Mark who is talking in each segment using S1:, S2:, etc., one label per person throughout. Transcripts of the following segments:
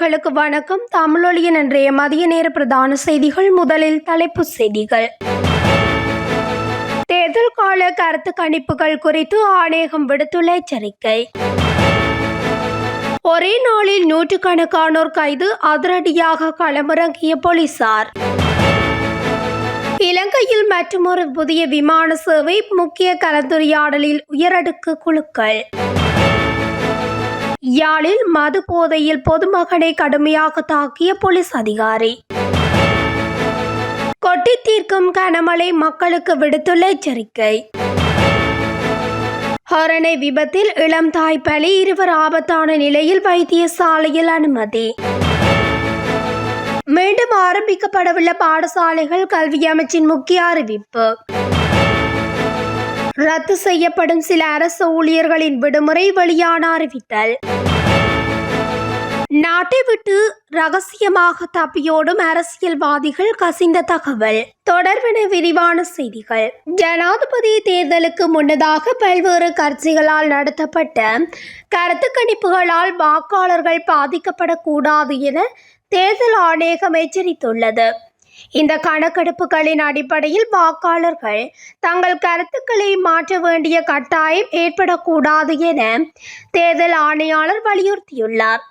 S1: நேயர்களுக்கு வணக்கம். தமிழொலியின் இன்றைய மதிய நேர பிரதான செய்திகள் முதலில் தலைப்புச் செய்திகள். தேர்தல் கால கருத்து கணிப்புகள் குறித்து ஆணையகம் விடுத்துள்ள எச்சரிக்கை. ஒரே நாளில் நூற்றுக்கணக்கானோர் கைது அதிரடியாக களமிறங்கிய போலீசார். இலங்கையில் மற்றுமொரு புதிய விமான சேவை முக்கிய கலந்துரையாடலில் உயரடுக்கு குழுக்கள். யாழில் மது போதையில் பொதுமகனை கடுமையாக தாக்கிய போலீஸ் அதிகாரி. கொட்டி தீர்க்கும் கனமழை மக்களுக்கு விடுத்துள்ள எச்சரிக்கை. ஹரணை விபத்தில் இளம் தாய் பலி இருவர் ஆபத்தான நிலையில் வைத்தியசாலையில் அனுமதி. மீண்டும் ஆரம்பிக்கப்படவுள்ள பாடசாலைகள் கல்வி அமைச்சின் முக்கிய அறிவிப்பு. ரத்து செய்யப்படும் சில அரசு ஊழியர்களின் விடுமுறை வெளியான அறிவித்தல். நாட்டை விட்டு ரகசியமாக தப்பியோடும் அரசியல்வாதிகள் கசிந்த தகவல். தொடர்பென விரிவான செய்திகள். ஜனாதிபதி தேர்தலுக்கு முன்னதாக பல்வேறு கட்சிகளால் நடத்தப்பட்ட கருத்து கணிப்புகளால் வாக்காளர்கள் பாதிக்கப்படக்கூடாது என தேர்தல் ஆணையகம் எச்சரித்துள்ளது. இந்த கணக்கெடுப்புகளின் அடிப்படையில் வாக்காளர்கள் தங்கள் கருத்துக்களை மாற்ற வேண்டிய கட்டாயம் ஏற்படக்கூடாது என தேர்தல் ஆணையாளர் வலியுறுத்தியுள்ளார்.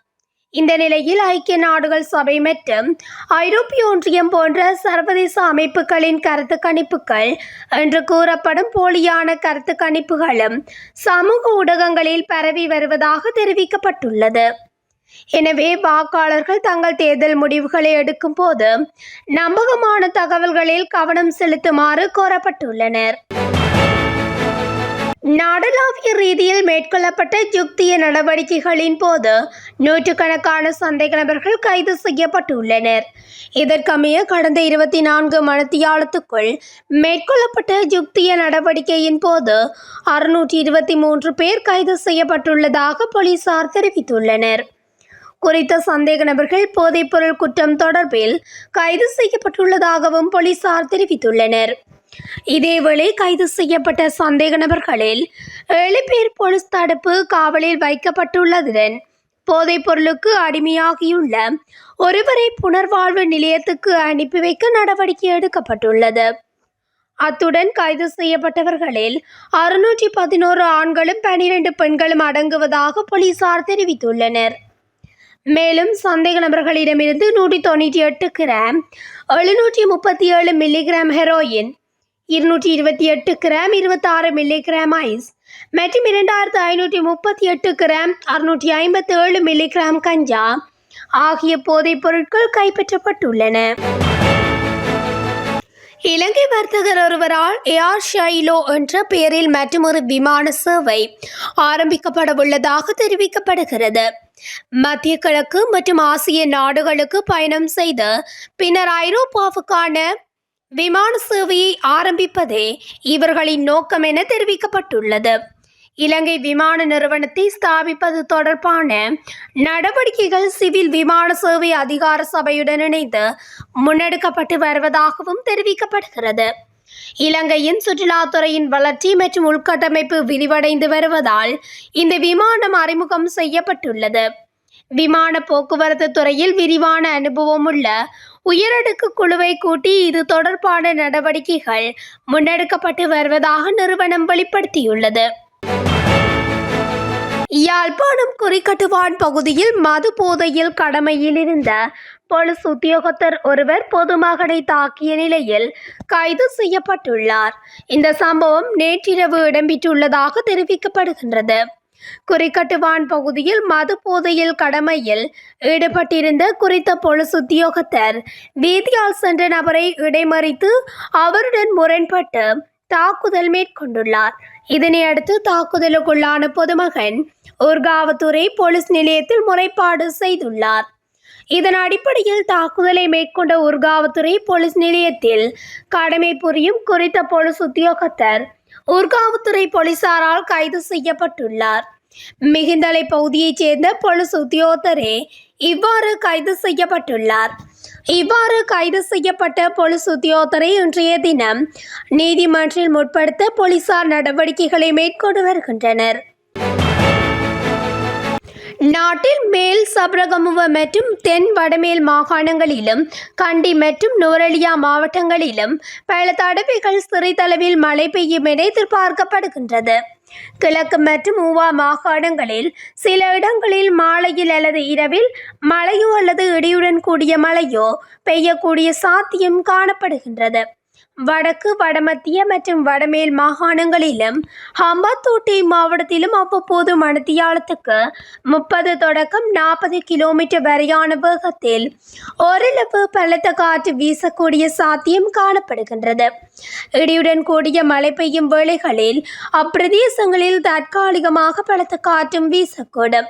S1: இந்த நிலையில் ஐக்கிய நாடுகள் சபை மற்றும் ஐரோப்பிய ஒன்றியம் போன்ற சர்வதேச அமைப்புகளின் கருத்து கணிப்புகள் என்று கூறப்படும் போலியான கருத்து கணிப்புகளும் சமூக ஊடகங்களில் பரவி வருவதாக தெரிவிக்கப்பட்டுள்ளது. எனவே வாக்காளர்கள் தங்கள் தேர்தல் முடிவுகளை எடுக்கும் போது நம்பகமான தகவல்களில் கவனம் செலுத்துமாறு கோரப்பட்டுள்ளனர். நாடளாவிய ரீதியில் மேற்கொள்ளப்பட்ட யுக்திய நடவடிக்கைகளின் போது நூற்றுக்கணக்கான சந்தேக நபர்கள் கைது செய்யப்பட்டுள்ளனர். இதற்கமைய கடந்த இருபத்தி நான்கு மணித்தியாலத்துக்குள் மேற்கொள்ளப்பட்ட யுக்திய நடவடிக்கையின் போது அறுநூற்றி இருபத்தி மூன்று பேர் கைது செய்யப்பட்டுள்ளதாக போலீசார் தெரிவித்துள்ளனர். குறித்த சந்தேக நபர்கள் போதைப்பொருள் குற்றம் தொடர்பில் கைது செய்யப்பட்டுள்ளதாகவும் போலீசார் தெரிவித்துள்ளனர். இதேவேளை கைது செய்யப்பட்ட சந்தேக நபர்களில் ஏழு பேர் போலீஸ் தடுப்பு காவலில் வைக்கப்பட்டுள்ளதுடன் போதைப் பொருளுக்கு அடிமையாகியுள்ள ஒருவரை புனர்வாழ்வு நிலையத்துக்கு அனுப்பி வைக்க நடவடிக்கை எடுக்கப்பட்டுள்ளது. அத்துடன் கைது செய்யப்பட்டவர்களில் அறுநூற்றி பதினோரு ஆண்களும் பனிரெண்டு பெண்களும் அடங்குவதாக போலீசார் தெரிவித்துள்ளனர். மேலும் சந்தேக நபர்களிடமிருந்து நூற்றி தொண்ணூற்றி எட்டு கிராம் எழுநூற்றி முப்பத்தி ஏழு மில்லிகிராம் ஹெரோயின் இருநூற்றி இருபத்தி எட்டு கிராம் இருபத்தாறு மில்லிகிராம் ஐஸ் மற்றும் இரண்டாயிரத்து ஐநூற்றி முப்பத்தி எட்டு கிராம் அறுநூற்றி ஐம்பத்தி ஏழு மில்லிகிராம் கஞ்சா ஆகிய போதைப் பொருட்கள் கைப்பற்றப்பட்டுள்ளன. இலங்கை வர்த்தகர் ஒருவரால் ஏர் ஷைலோ என்ற பெயரில் மற்றொரு விமான சேவை ஆரம்பிக்கப்படவுள்ளதாக தெரிவிக்கப்படுகிறது. மத்திய கிழக்கு மற்றும் ஆசிய நாடுகளுக்கு பயணம் செய்து பின்னர் ஐரோப்பாவுக்கான விமான சேவையை ஆரம்பிப்பதே இவர்களின் நோக்கம் என தெரிவிக்கப்பட்டுள்ளது. இலங்கை விமான நிறுவனத்தை ஸ்தாபிப்பது தொடர்பான நடவடிக்கைகள் சிவில் விமான சேவை அதிகார சபையுடன் இணைந்து முன்னெடுக்கப்பட்டு வருவதாகவும் தெரிவிக்கப்படுகிறது. இலங்கையின் சுற்றுலாத்துறையின் வளர்ச்சி மற்றும் உள்கட்டமைப்பு விரிவடைந்து வருவதால் இந்த விமானம் அறிமுகம் செய்யப்பட்டுள்ளது. விமான போக்குவரத்து துறையில் விரிவான அனுபவம் உள்ள உயரடுக்கு குழுவை கூட்டி இது தொடர்பான நடவடிக்கைகள் முன்னெடுக்கப்பட்டு வருவதாக நிறுவனம் வெளிப்படுத்தியுள்ளது. யாழ்ப்பாணம் குறிக்கட்டுவான் பகுதியில் மது போதையில் கடமையில் இருந்த போலீஸ் உத்தியோகத்தர் ஒருவர் பொதுமகனை தாக்கிய நிலையில் கைது செய்யப்பட்டுள்ளார். இந்த சம்பவம் நேற்றிரவு இடம்பெற்றுள்ளதாக தெரிவிக்கப்படுகின்றது. குறிக்கட்டுவான் பகுதியில் மது போதையில் கடமையில் ஈடுபட்டிருந்த குறித்த போலீஸ் உத்தியோகத்தர் வீதியால் சென்ற நபரை இடைமறித்து அவருடன் முரண்பட்டு தாக்குதல் மேற்கொண்டுள்ளார். இதனை அடுத்து தாக்குதலுக்குள்ளான பொதுமகன் ஊர்காவத்துறை போலீஸ் நிலையத்தில் முறைப்பாடு செய்துள்ளார். இதன் அடிப்படையில் தாக்குதலை மேற்கொண்ட ஊர்காவத்துறை போலீஸ் நிலையத்தில் கடமை புரியும் குறித்த போலீஸ் உத்தியோகத்தர் ஊர்காவத்துறை போலீசாரால் கைது செய்யப்பட்டுள்ளார். மிகுந்தலை பகுதியைச் சேர்ந்த போலீஸ் உத்தியோகத்தரே இவ்வாறு கைது செய்யப்பட்டுள்ளார். இவ்வாறு கைது செய்யப்பட்ட போலீஸ் உத்தியோகத்தரை இன்றைய தினம் நீதிமன்றில் முற்படுத்த போலீசார் நடவடிக்கைகளை மேற்கொண்டு வருகின்றனர். நாட்டில் மேல் சபரகமுவ மற்றும் தென் வடமேல் மாகாணங்களிலும் கண்டி மற்றும் நுவரெலியா மாவட்டங்களிலும் பல தடவைகள் சிறிதளவில் மழை பெய்யும் என எதிர்பார்க்கப்படுகின்றது. கிழக்கு மற்றும் மூவா மாகாணங்களில் சில இடங்களில் மாலையில் அல்லது இரவில் மழையோ அல்லது இடியுடன் கூடிய மழையோ பெய்யக்கூடிய சாத்தியம் காணப்படுகின்றது. வடக்கு வடமத்திய மற்றும் வடமேல் மாகாணங்களிலும் ஹம்பாத்தோட்டை மாவட்டத்திலும் அவ்வப்போது மணித்தியாலத்துக்கு முப்பது தொடக்கம் நாற்பது கிலோமீட்டர் வரையான வேகத்தில் ஓரளவு பலத்த காற்று வீசக்கூடிய சாத்தியம் காணப்படுகின்றது. இடியுடன் கூடிய மழை பெய்யும் வேளைகளில் அப்பிரதேசங்களில் தற்காலிகமாக பலத்த காற்றும் வீசக்கூடும்.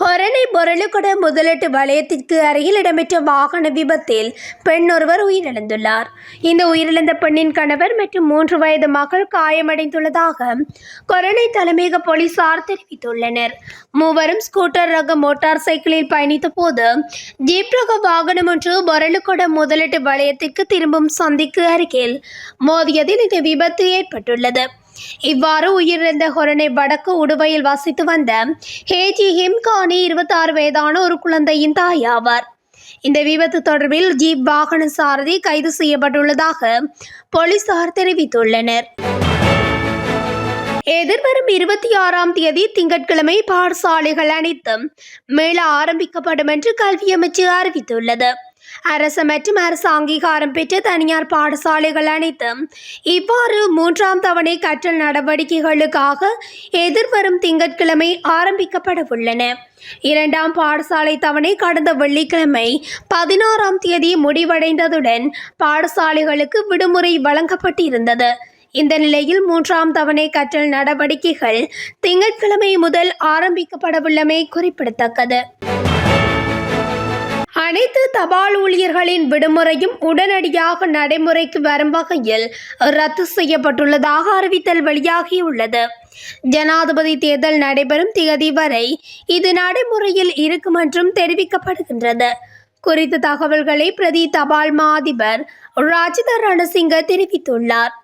S1: ஹொரணை பொருளுக்குட முதலீட்டு வலயத்திற்கு அருகில் இடம்பெற்ற வாகன விபத்தில் பெண் ஒருவர் உயிரிழந்துள்ளார். இந்த உயிரிழந்த பெண்ணின் கணவர் மற்றும் மூன்று வயது மகள் காயமடைந்துள்ளதாக கொரணை தலைமையக போலீசார் தெரிவித்துள்ளனர். மூவரும் ஸ்கூட்டர் ரக மோட்டார் சைக்கிளில் பயணித்த போது ஜீப் ரக வாகனம் ஒன்று பொருளுக்குட முதலீட்டு வலயத்திற்கு திரும்பும் சந்திக்கு அருகில் மோதியதில் இந்த விபத்து ஏற்பட்டுள்ளது. இவ்வாறு உயிரிழந்த ஹொரணை வடக்கு உடுவையில் வசித்து வந்த ஹேஜி ஹிம்கானி இருபத்தி ஆறு வயதான ஒரு குழந்தையின் தாய் ஆவார். இந்த விபத்து தொடர்பில் ஜீப் வாகன சாரதி கைது செய்யப்பட்டுள்ளதாக போலீசார் தெரிவித்துள்ளனர். எதிர்வரும் இருபத்தி ஆறாம் தேதி திங்கட்கிழமை பாடசாலைகள் அனைத்தும் மேல ஆரம்பிக்கப்படும் என்று கல்வி அமைச்சு அறிவித்துள்ளது. அரசு மற்றும் அரசு அங்கீகாரம் பெற்ற தனியார் பாடசாலைகள் அனைத்தும் இவ்வாறு மூன்றாம் தவணை கற்றல் நடவடிக்கைகளுக்காக எதிர்வரும் திங்கட்கிழமை ஆரம்பிக்கப்பட உள்ளன இரண்டாம் பாடசாலை தவணை கடந்த வெள்ளிக்கிழமை பதினாறாம் தேதி முடிவடைந்ததுடன் பாடசாலைகளுக்கு விடுமுறை வழங்கப்பட்டிருந்தது. இந்த நிலையில் மூன்றாம் தவணை கற்றல் நடவடிக்கைகள் திங்கட்கிழமை முதல் ஆரம்பிக்கப்படவுள்ளமை குறிப்பிடத்தக்கது. அனைத்து தபால் ஊழியர்களின் விடுமுறையும் உடனடியாக நடைமுறைக்கு வரும் வகையில் ரத்து செய்யப்பட்டுள்ளதாக அறிவித்தல் வெளியாகியுள்ளது. ஜனாதிபதி தேர்தல் நடைபெறும் தேதி வரை இது நடைமுறையில் இருக்கும் என்றும் தெரிவிக்கப்படுகின்றது. குறித்த தகவல்களை பிரதி தபால் மா அதிபர் ராஜித ரணசிங்க தெரிவித்துள்ளார்.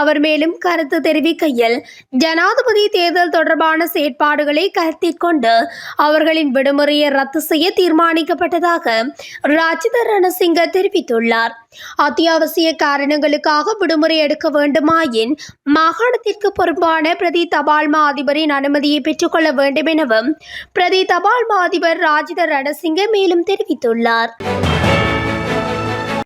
S1: அவர் மேலும் கருத்து தெரிவிக்கையில் ஜனாதிபதி தேர்தல் தொடர்பான செயற்பாடுகளை கருத்தில் கொண்டு அவர்களின் விடுமுறையை ரத்து செய்ய தீர்மானிக்கப்பட்டதாக ராஜித ரணசிங்க தெரிவித்துள்ளார். அத்தியாவசிய காரணங்களுக்காக விடுமுறை எடுக்க வேண்டுமாயின் மாகாணத்திற்கு பொறுப்பான பிரதி தபால் மா அதிபரின் அனுமதியை பெற்றுக்கொள்ள வேண்டும் எனவும் பிரதி தபால் மா அதிபர் ராஜித ரணசிங்க மேலும் தெரிவித்துள்ளார்.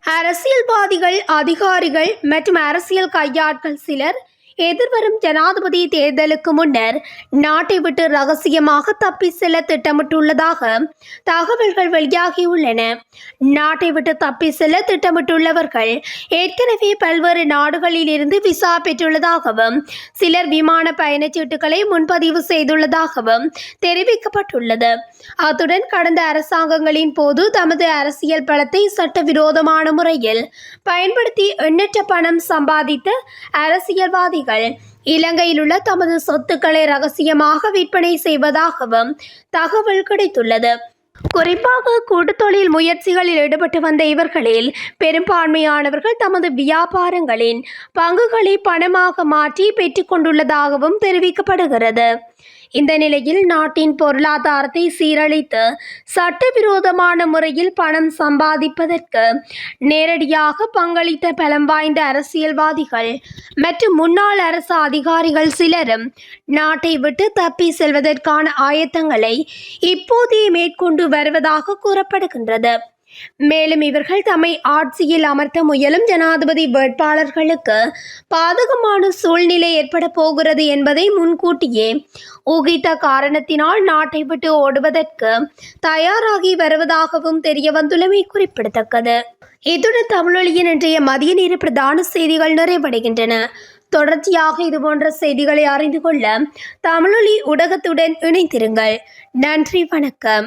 S1: அரசியல்வாதிகள் அதிகாரிகள் மற்றும் அரசியல் கையாட்கள் சிலர் எதிர்வரும் ஜனாதிபதி தேர்தலுக்கு முன்னர் நாட்டை விட்டு ரகசியமாக தப்பி செல்ல திட்டமிட்டுள்ளதாக தகவல்கள் வெளியாகியுள்ளன. நாட்டை விட்டு தப்பி செல்ல திட்டமிட்டுள்ளவர்கள் ஏற்கனவே பல்வேறு நாடுகளில் இருந்து விசா பெற்றுள்ளதாகவும் சிலர் விமான பயணச்சீட்டுகளை முன்பதிவு செய்துள்ளதாகவும் தெரிவிக்கப்பட்டுள்ளது. அத்துடன் கடந்த அரசாங்கங்களின் போது தமது அரசியல் பலத்தை சட்டவிரோதமான முறையில் பயன்படுத்தி எண்ணற்ற பணம் சம்பாதித்த அரசியல்வாதிகள் இலங்கையில் உள்ள தமது சொத்துக்களை ரகசியமாக விற்பனை செய்வதாகவும் தகவல் கிடைத்துள்ளது. குறிப்பாக கூட்டுத்தொழில் முயற்சிகளில் ஈடுபட்டு வந்த இவர்களில் பெரும்பான்மையானவர்கள் தமது வியாபாரங்களின் பங்குகளை பணமாக மாற்றி பெற்றுக்கொண்டுள்ளதாகவும் தெரிவிக்கப்படுகிறது. இந்த நிலையில் நாட்டின் பொருளாதாரத்தை சீரழித்து சட்டவிரோதமான முறையில் பணம் சம்பாதிப்பதற்கு நேரடியாக பங்களித்த பலம் வாய்ந்த அரசியல்வாதிகள் மற்றும் முன்னாள் அரசு அதிகாரிகள் சிலரும் நாட்டை விட்டு தப்பி செல்வதற்கான ஆயத்தங்களை இப்போதே மேற்கொண்டு வருவதாக கூறப்படுகின்றது. மேலும் இவர்கள் தம்மை ஆட்சியில் அமர்த்த முயலும் ஜனாதிபதி வேட்பாளர்களுக்கு பாதகமான சூழ்நிலை ஏற்பட போகிறது என்பதை முன்கூட்டியே ஊகித்த காரணத்தினால் நாட்டை விட்டு ஓடுவதற்கு தயாராகி வருவதாகவும் தெரிய வந்துள்ளமை குறிப்பிடத்தக்கது. இத்துடன் தமிழொலியின் இன்றைய மதிய நேர பிரதான செய்திகள் நிறைவடைகின்றன. தொடர்ச்சியாக இதுபோன்ற செய்திகளை அறிந்து கொள்ள தமிழொலி ஊடகத்துடன் இணைந்திருங்கள். நன்றி வணக்கம்.